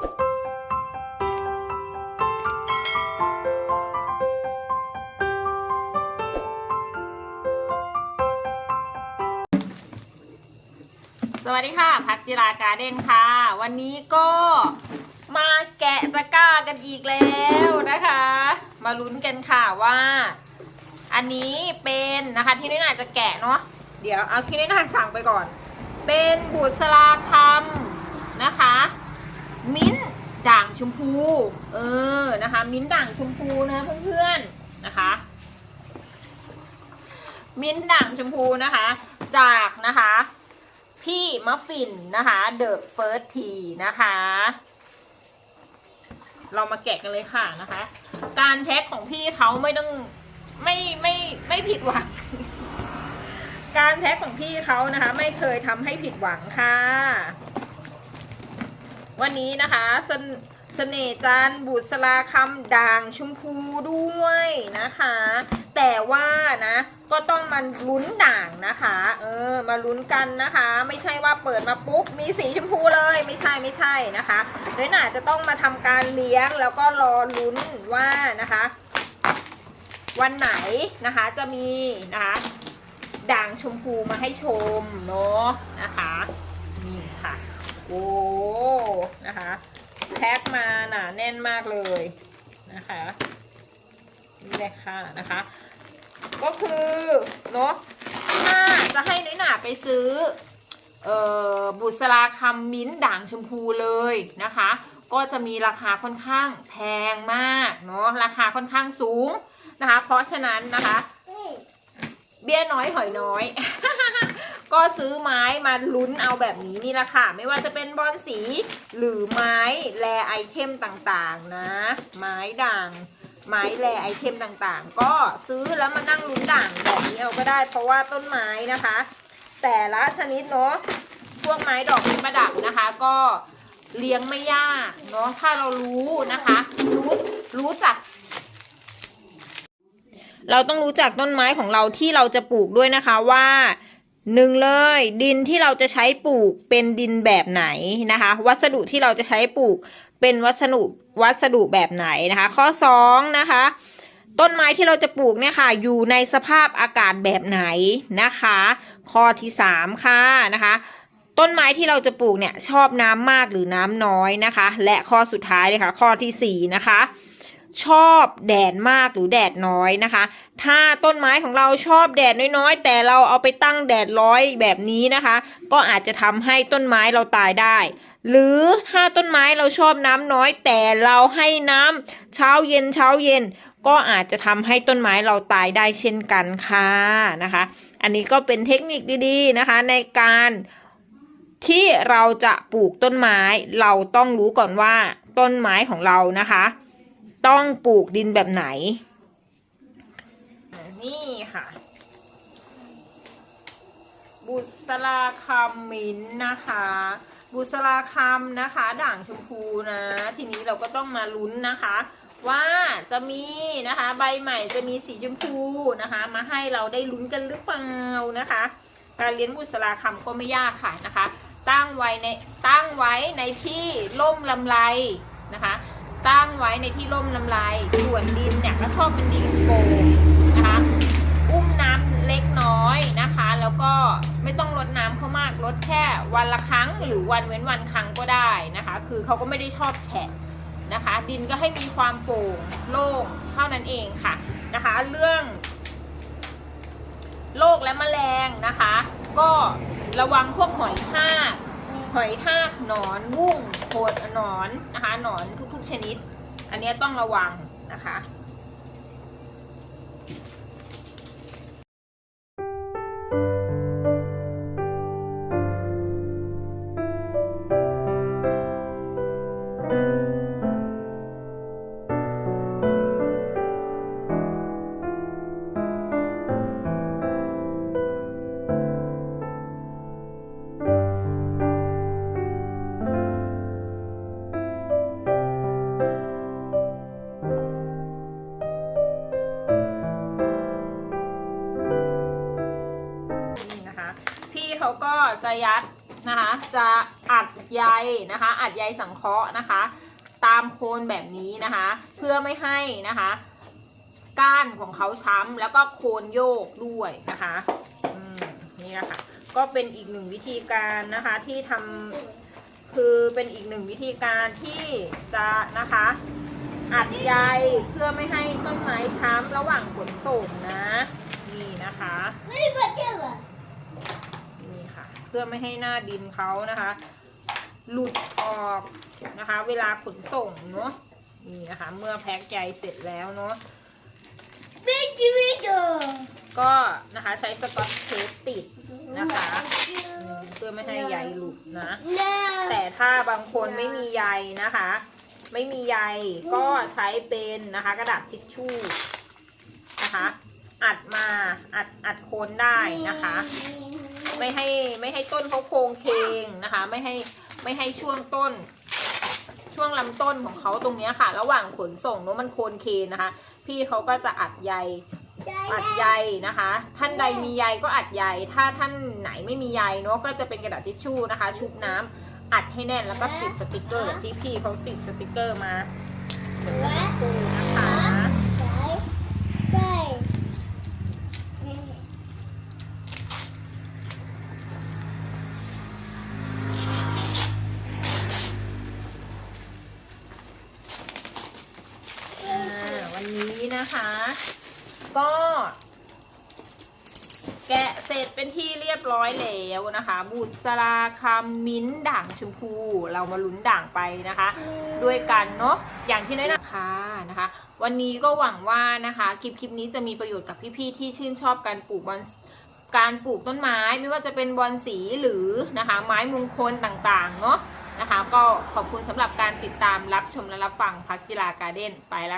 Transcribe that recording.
สวัสดีค่ะ พักจิราการ์เด้นค่ะ วันนี้ก็มาแกะตะกร้ากันอีกแล้วนะคะ มาลุ้นกันค่ะว่า อันนี้เป็นนะคะที่น้อยหนาจะแกะเนาะเดี๋ยวเอาที่น้อยหนาสั่งไปก่อน เป็นบุษราคำนะคะ มิ้นด่างชมพู เออ นะคะ มิ้นด่างชมพูนะเพื่อนๆ นะคะ มิ้นด่างชมพูนะคะ จากนะคะ พี่มัฟฟินนะคะเดอะเฟิร์สทีนะคะ เรามาแกะกันเลยค่ะนะคะ การแพ็คของพี่เขาไม่ต้องไม่ไม่ไม่ผิดหวัง การแพ็คของพี่เขานะคะ ไม่เคยทำให้ผิดหวังค่ะ วันนี้นะคะสนเสน่ห์จันบุษราคำด่างชมพูด้วยนะคะ แต่ว่านะก็ต้องมาลุ้นด่างนะคะ เออมาลุ้นกันนะคะ ไม่ใช่ว่าเปิดมาปุ๊บมีสีชมพูเลยไม่ใช่ไม่ใช่นะคะเดยหน่าจะต้องมาทำการเลี้ยงแล้วก็รอลุ้นว่านะคะ วันไหนนะคะจะมีนะคะด่างชมพูมาให้ชมเนาะนะคะนี่ค่ะ โอ้นะคะแพ็คมาหนาแน่นมากเลยนะคะนี่เลยค่ะนะคะ ก็คือเนาะถ้าจะให้น้อยหนาไปซื้อเอ่อบุษราคำมิ้นท์ด่างชมพูเลยนะคะ ก็จะมีราคาค่อนข้างแพงมากเนาะราคาค่อนข้างสูงนะคะ เพราะฉะนั้นนะคะ เบี้ยน้อยหอยน้อย ก็ซื้อไม้มาลุ้นเอาแบบนี้นี่แหละค่ะ ไม่ว่าจะเป็นบอลสีหรือไม้แลไอเทมต่างๆนะ ไม้ด่าง ไม้แลไอเทมต่างๆ ก็ซื้อแล้วมานั่งลุ้นด่างแบบนี้เอาก็ได้ เพราะว่าต้นไม้นะคะ แต่ละชนิดเนาะพวกไม้ดอกไม้ประดับนะคะ ก็เลี้ยงไม่ยากเนาะถ้าเรารู้นะคะ รู้รู้จักเราต้องรู้จักต้นไม้ของเราที่เราจะปลูกด้วยนะคะว่า หนึ่งเลย ดินที่เราจะใช้ปลูกเป็นดินแบบไหนนะคะ วัสดุที่เราจะใช้ปลูกเป็นวัสดุวัสดุแบบไหนนะคะ ข้อสองนะคะต้นไม้ที่เราจะปลูกเนี่ยค่ะ อยู่ในสภาพอากาศแบบไหนนะคะ ข้อที่สามค่ะนะคะ ต้นไม้ที่เราจะปลูกเนี่ยชอบน้ำมากหรือน้ำน้อยนะคะ และข้อสุดท้ายเลยค่ะ ข้อที่สี่นะคะ ชอบแดดมากหรือแดดน้อยนะคะ ถ้าต้นไม้ของเราชอบแดดน้อยๆ แต่เราเอาไปตั้งแดดร้อยแบบนี้นะคะ ก็อาจจะทำให้ต้นไม้เราตายได้ หรือถ้าต้นไม้เราชอบน้ำน้อย แต่เราให้น้ำเช้าเย็นเช้าเย็น ก็อาจจะทำให้ต้นไม้เราตายได้เช่นกันค่ะนะคะ อันนี้ก็เป็นเทคนิคดีๆนะคะ ในการที่เราจะปลูกต้นไม้ เราต้องรู้ก่อนว่าต้นไม้ของเรานะคะ ต้องปลูกดินแบบไหน นี่ค่ะ บุษราคำมิ้นนะคะ บุษราคำนะคะ ด่างชมพูนะ ทีนี้เราก็ต้องมาลุ้นนะคะ ว่าจะมีนะคะ ใบใหม่จะมีสีชมพูนะคะ มาให้เราได้ลุ้นกันหรือเปล่านะคะ การเลี้ยงบุษราคำก็ไม่ยากค่ะนะคะ ตั้งไว้ในตั้งไว้ในที่ร่มลำไรนะคะ ตั้งไว้ในที่ร่มลำไรส่วนดินเนี่ยก็ชอบเป็นดินโป่งนะคะ อุ้มน้ำเล็กน้อยนะคะ แล้วก็ไม่ต้องลดน้ำเขามากลดแค่วันละครั้ง หรือวันเว้นวันครั้งก็ได้นะคะ คือเขาก็ไม่ได้ชอบแฉะนะคะ ดินก็ให้มีความโปร่งโล่งเท่านั้นเองค่ะนะคะ เรื่องโรคและแมลงนะคะ ก็ระวังพวกหอยทาก หอยทากหนอนวุ้งโขดหนอนนะคะหนอนทุกๆชนิด อันนี้ต้องระวังนะคะ เขาก็จะยัดนะคะ จะอัดใยนะคะ อัดใยสังเคราะห์นะคะ ตามโคนแบบนี้นะคะ เพื่อไม่ให้นะคะ ก้านของเขาช้ำแล้วก็โคนโยกด้วยนะคะนี่นะคะก็เป็นอีกหนึ่งวิธีการนะคะที่ทำคือเป็นอีกหนึ่งวิธีการที่จะนะคะอัดใยเพื่อไม่ให้ต้นไม้ช้ำระหว่างขนส่งนะ นี่นะคะไม่ เปิดเกี่ยวอะนี่ค่ะเพื่อไม่ให้หน้าดินเขานะคะ หลุดออกนะคะ เวลาขนส่งเนาะนี่นะคะ เมื่อแพ็คใยเสร็จแล้วเนาะไม่จีวิโดก็นะคะใช้สกอตเทปติดนะคะอืมเพื่อไม่ให้ใยหลุดนะ แต่ถ้าบางคนไม่มีใยนะคะ ไม่มีใยก็ใช้เป็นนะคะกระดาษทิชชู่นะคะ อัดมาอัดอัดโคนได้นะคะ ไม่ให้ไม่ให้ต้นเขาโค้งเคงนะคะ ไม่ให้ไม่ให้ช่วงต้น ช่วงลำต้นของเขาตรงเนี้ยค่ะ ระหว่างขนส่งเนอะมันโคนเคนนะคะ พี่เขาก็จะอัดใยอัดใยนะคะ ท่านใดมีใยก็อัดใยถ้าท่านไหนไม่มีใยเนาะก็จะเป็นกระดาษทิชชู่นะคะ ชุบน้ำอัดให้แน่นแล้วก็ติดสติกเกอร์แบบที่พี่เขาติดสติกเกอร์มาเหมือนเมื่อสักครู่นะคะ ใช่ อ่าวัน นี้นะคะ ก็ แกะเสร็จเป็นที่เรียบร้อยแล้วนะคะ บุษราคำมิ้นท์ด่างชมพู เรามาลุ้นด่างไปนะคะ ด้วยกันเนาะอย่างที่น้อยนะคะนะคะ วันนี้ก็หวังว่านะคะคลิปคลิปนี้จะมีประโยชน์กับพี่ๆที่ชื่นชอบการปลูกบอนการปลูกต้นไม้ไม่ว่าจะเป็นบอนสีหรือนะคะ ไม้มงคลต่างๆ เนาะนะคะ ก็ขอบคุณสำหรับการติดตามรับชมและรับฟังพักจิราการ์เด้นไปแล้ว